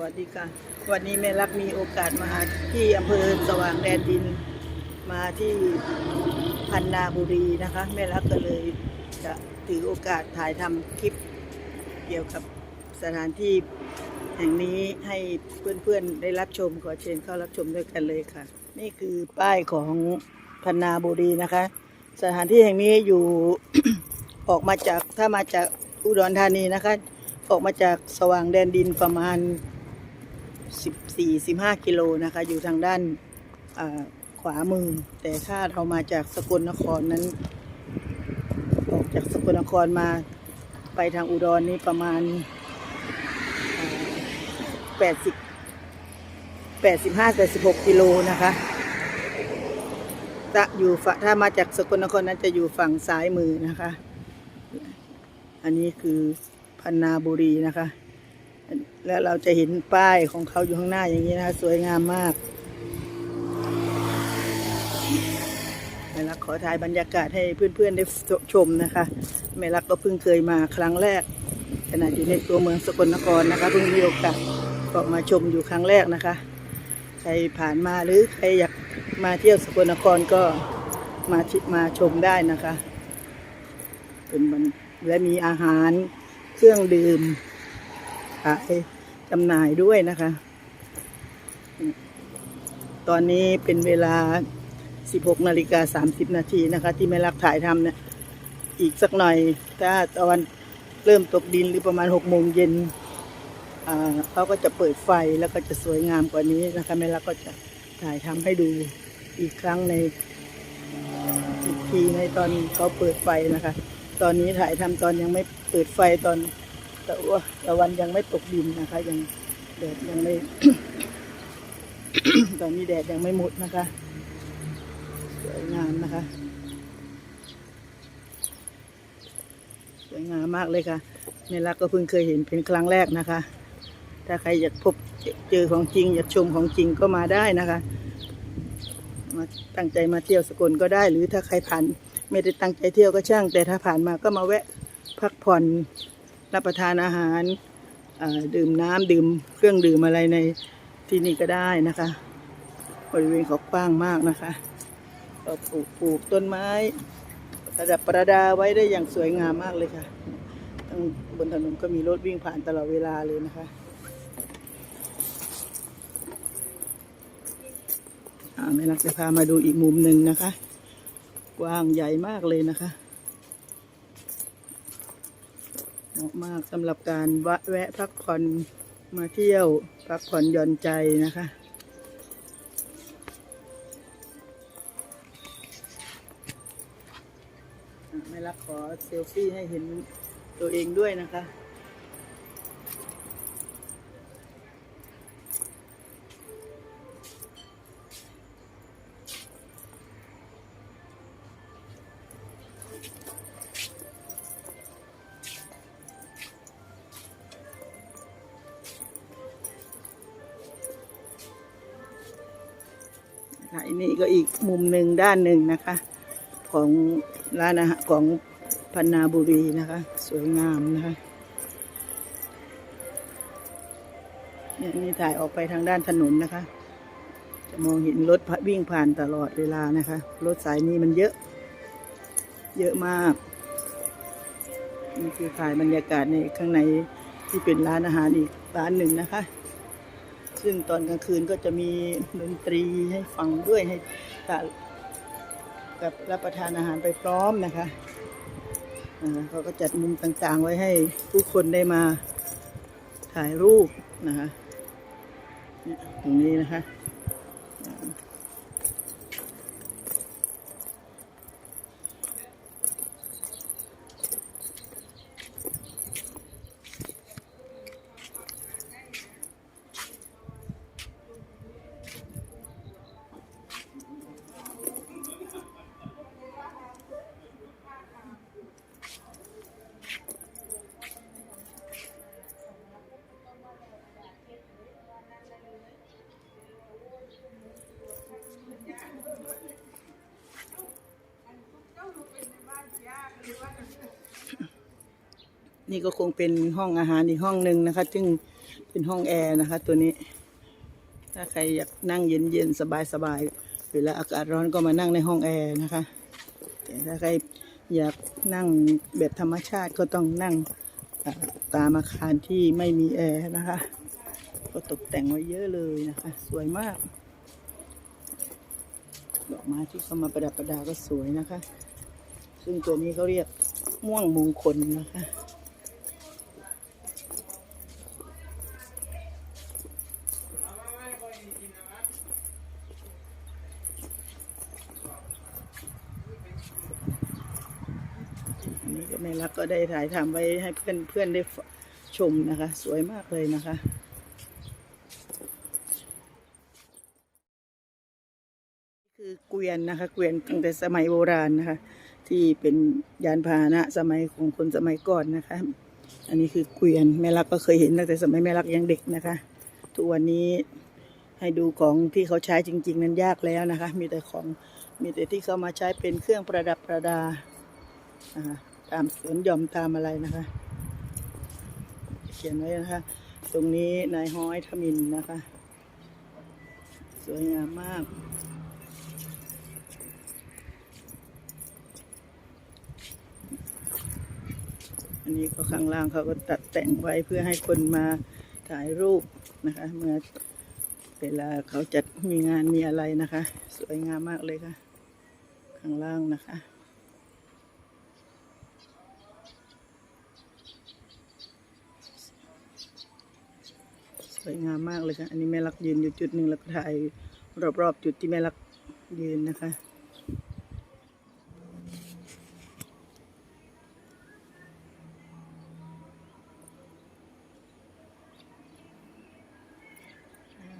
วัสดีค่ะ วันนี้แม่รักมีโอกาสมาที่อำเภอสว่างแดนดิน มาที่พันนาบุรีนะคะ แม่รักก็เลยจะถือโอกาสถ่ายทำคลิปเกี่ยวกับสถานที่แห่งนี้ให้เพื่อนๆได้รับชมขอเชิญเข้ารับชมด้วยกันเลยค่ะ นี่คือป้ายของพันนาบุรีนะคะ สถานที่แห่งนี้อยู่ ออกมาจากถ้ามาจากอุดรธานีนะคะ ออกมาจากสว่างแดนดินประมาณ 14-15กิโลนะคะ อยู่ทางด้านขวามือ แต่ถ้าเรามาจากสกลนครนั้น ออกจากสกลนครมาไปทางอุดรนี่ประมาณอ่า80 85 86กิโลนะคะจะอยู่ฝั่งถ้ามาจากสกลนครนั้นจะอยู่ฝั่งซ้ายมือนะคะ อันนี้คือพันนาบุรีนะคะ แล้วเราจะเห็นป้ายของเขาอยู่ข้างหน้าอย่างนี้นะคะสวยงามมากแม่รักขอถ่ายบรรยากาศให้เพื่อนๆได้ชมนะคะแม่รักก็เพิ่งเคยมาครั้งแรกขณะอยู่ในตัวเมืองสกลนครนะคะเพิ่งมีโอกาสก็มาชมอยู่ครั้งแรกนะคะ ใครผ่านมาหรือใครอยากมาเที่ยวสกลนครก็มามาชมได้นะคะ เป็นมันและมีอาหารเครื่องดื่ม ขายจำหน่ายด้วยนะคะ ตอนนี้เป็นเวลา 16นาฬิกา30นาทีนะคะ ที่แม่รักถ่ายทำเนี่ย อีกสักหน่อย ถ้าตะวันเริ่มตกดินหรือประมาณ6โมงเย็นอ่าเขาก็จะเปิดไฟแล้วก็จะสวยงามกว่านี้นะคะแม่รักก็จะถ่ายทำให้ดูอีกครั้งในอีกทีในตอนเขาเปิดไฟนะคะ ตอนนี้ถ่ายทำตอนยังไม่เปิดไฟตอน ตะวตะวันยังไม่ตกดินนะคะ ยังแดดยังไม่ ตอนนี้แดดยังไม่หมดนะคะ สวยงามนะคะ สวยงามมากเลยค่ะเมลักก็เพิ่งเคยเห็นเป็นครั้งแรกนะคะ ถ้าใครอยากพบเจอของจริง อยากชมของจริงก็มาได้นะคะ มาตั้งใจมาเที่ยวสกลก็ได้ หรือถ้าใครผ่าน ไม่ได้ตั้งใจเที่ยวก็ช่าง แต่ถ้าผ่านมาก็มาแวะพักผ่อน รับประทานอาหารดื่มน้ำดื่มเครื่องดื่มอะไรในที่นี่ก็ได้นะคะ บริเวณเขากว้างมากนะคะก็ปลูกปลูกต้นไม้ประดับประดาไว้ได้อย่างสวยงามมากเลยค่ะทั้งบนถนนก็มีรถวิ่งผ่านตลอดเวลาเลยนะคะแม่ลักจะพามาดูอีกมุมหนึ่งนะคะ กว้างใหญ่มากเลยนะคะ เหมาะมากสำหรับการแวะแวะพักผ่อนมาเที่ยวพักผ่อนหย่อนใจนะคะไม่รักขอเซลฟี่ให้เห็นตัวเองด้วยนะคะ ค่ะอันนี้ก็อีกมุมหนึ่งด้านหนึ่งนะคะ ของร้านอาหารของพันนาบุรีนะคะ สวยงามนะคะเนี่ยนี่ถ่ายออกไปทางด้านถนนนะคะ จะมองเห็นรถวิ่งผ่านตลอดเวลานะคะ รถสายนี้มันเยอะ เยอะมากนี่คือถ่ายบรรยากาศในข้างในที่เป็นร้านอาหารอีกร้านหนึ่งนะคะ ซึ่งตอนกลางคืนก็จะมีดนตรีให้ฟังด้วยให้กับรับประทานอาหารไปพร้อมนะคะเขาก็จัดมุมต่างๆ ไว้ให้ผู้คนได้มาถ่ายรูปนะคะตรงนี้นะคะ นี่ก็คงเป็นห้องอาหารอีกห้องหนึ่งนะคะ ซึ่งเป็นห้องแอร์นะคะ ตัวนี้ ถ้าใครอยากนั่งเย็นๆสบายๆเวลาอากาศร้อนก็มานั่งในห้องแอร์นะคะแต่ถ้าใครอยากนั่งแบบธรรมชาติก็ต้องนั่งตามอาคารที่ไม่มีแอร์นะคะ ก็ตกแต่งไว้เยอะเลยนะคะ สวยมากดอกไม้ที่เข้ามาประดับประดาก็สวยนะคะ ซึ่งตัวนี้เขาเรียกม่วงมงคลนะคะ แม่รักก็ได้ถ่ายทำไว้ให้เพื่อนเพื่อนได้ชมนะคะ สวยมากเลยนะคะคือเกวียนนะคะเกวียนตั้งแต่สมัยโบราณนะคะ ที่เป็นยานพาหนะสมัยของคนสมัยก่อนนะคะ อันนี้คือเกวียนแม่รักก็เคยเห็นตั้งแต่สมัยแม่รักยังเด็กนะคะ ทุกวันนี้ให้ดูของที่เขาใช้จริง ๆ นั้นยากแล้วนะคะ มีแต่ของมีแต่ที่เขามาใช้เป็นเครื่องประดับประดานะคะ ตามสวนหย่อมตามอะไรนะคะ เขียนไว้นะคะ ตรงนี้นายห้อยทมินนะคะ สวยงามมากอันนี้ก็ข้างล่างเขาก็ตัดแต่งไว้เพื่อให้คนมาถ่ายรูปนะคะ เมื่อเวลาเขาจัดมีงานมีอะไรนะคะ สวยงามมากเลยค่ะ ข้างล่างนะคะ สวยงามมากเลยค่ะ อันนี้แม่ลักยืนอยู่จุดหนึ่งแล้วก็ถ่ายรอบๆจุดที่แม่ลักยืนนะคะ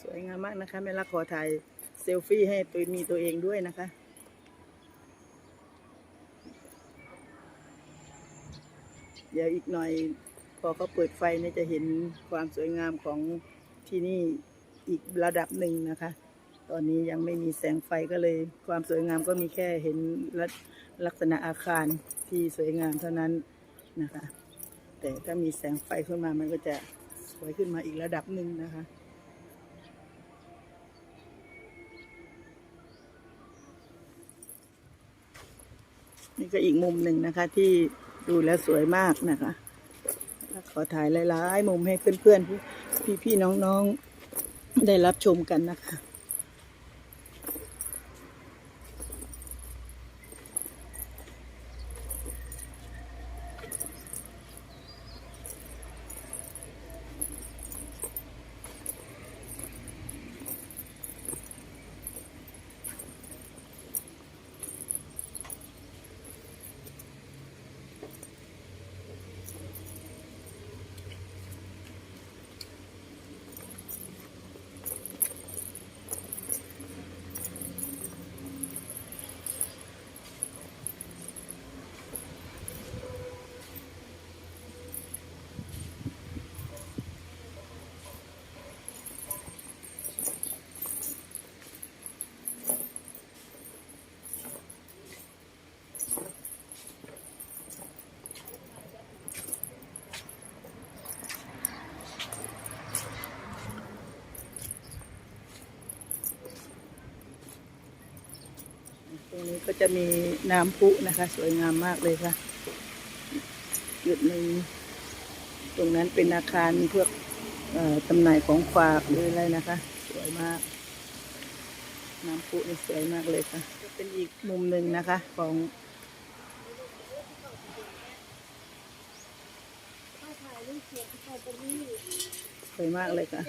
สวยงามมากนะคะแม่ลักขอถ่ายเซลฟี่ให้ตัวมีตัวเองด้วยนะคะเดี๋ยวอีกหน่อย อเขาเปิดไฟเนี่ยจะเห็นความสวยงามของที่นี่อีกระดับหนึ่งนะคะ ตอนนี้ยังไม่มีแสงไฟก็เลย ความสวยงามก็มีแค่เห็นลักลักษณะอาคารที่สวยงามเท่านั้นนะคะ แต่ถ้ามีแสงไฟขึ้นมามันก็จะสวยขึ้นมาอีกระดับหนึ่งนะคะนี่ก็อีกมุมหนึ่งนะคะที่ดูแล้วสวยมากนะคะ ขอถ่ายหลายๆ มุมให้เพื่อนๆพี่ๆน้องๆ ได้รับชมกันนะคะ ตรงนี้ก็จะมีน้ำพุนะคะ สวยงามมากเลยค่ะ จุดหนึ่งตรงนั้นเป็นอาคารเพวกเอ่อจำหน่ายของฝากหรืออะไรนะคะ สวยมาก น้ำพุนี่สวยมากเลยค่ะก็เป็นอีกมุมหนึ่งนะคะของสวยมากเลยค่ะ